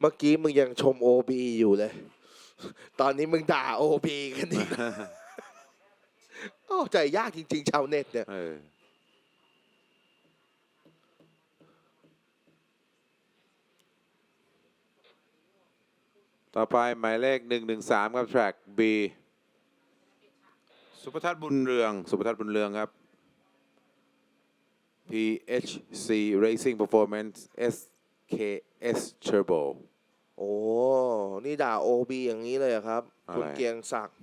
เมื่อกี้มึงยังชมโอบีอยู่เลย ตอนนี้มึงด่าโอบีกันอีกโอ้ใจยากจริง ๆ ชาวเน็ตเนี่ย เออต่อไปหมายเลขหนึ่งหนึ่งสามครับ track B สุภทัศน์บุญเรือง สุภทัศน์บุญเรืองครับ PHC Racing Performance SKS Turbo โอ้ นี่ด่าโอบีอย่างนี้เลยเหรอครับ อะไร คุณเกรียงศักดิ์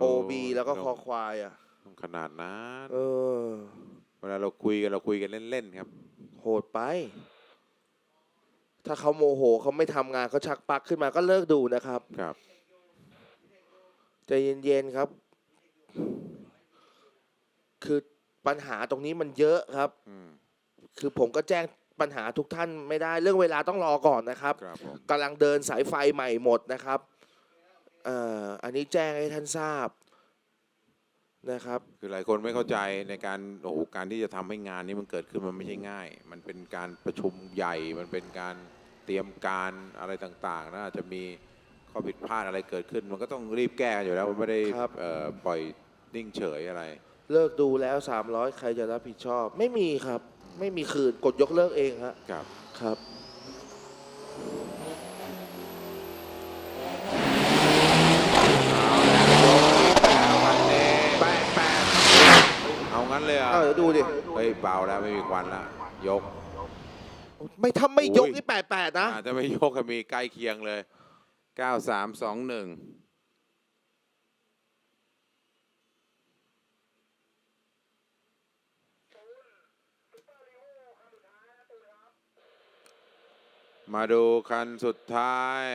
โอบีแล้วก็คอควายอะขนาดนั้นเออ เวลาเราคุยกันเราคุยกันเล่น ๆ ครับ โหดไป ถ้าเขาโมโหเขาไม่ทำงานเขาชักปลักขึ้นมาก็เลิกดูนะครับ ครับ ใจเย็น ๆ ครับ คือ ปัญหาตรงนี้มันเยอะครับ อืมคือผมก็แจ้งปัญหาทุกท่านไม่ได้เรื่องเวลาต้องรอก่อนนะครับครับผมกำลังเดินสายไฟใหม่หมดนะครับเอ่ออันนี้แจ้งให้ท่านทราบนะครับ คือหลายคนไม่เข้าใจในการโอ้โหการที่จะทำให้งานนี้มันเกิดขึ้นมันไม่ใช่ง่าย มันเป็นการประชุมใหญ่ มันเป็นการเตรียมการอะไรต่างๆนะอาจจะมีข้อผิดพลาดอะไรเกิดขึ้น มันก็ต้องรีบแก้กันอยู่แล้วมันไม่ได้ครับ เอ่อปล่อยนิ่งเฉยอะไร เลิกดูแล้ว 300 ใครจะรับผิดชอบ ไม่มีครับ ไม่มีคืนกดยกเลิกเองฮะครับ ครับวันนี้แปดแปดเอางั้นเลยเหรอะเอาเดี๋ยวดูดิ เฮ้ยเบาแล้วไม่มีควันละยก ไม่ทำไม่ยกอุ้ยนี่แปดแปดนะ อาจจะไม่ยกก็มีใกล้เคียงเลย 9321 มาดูคันสุดท้าย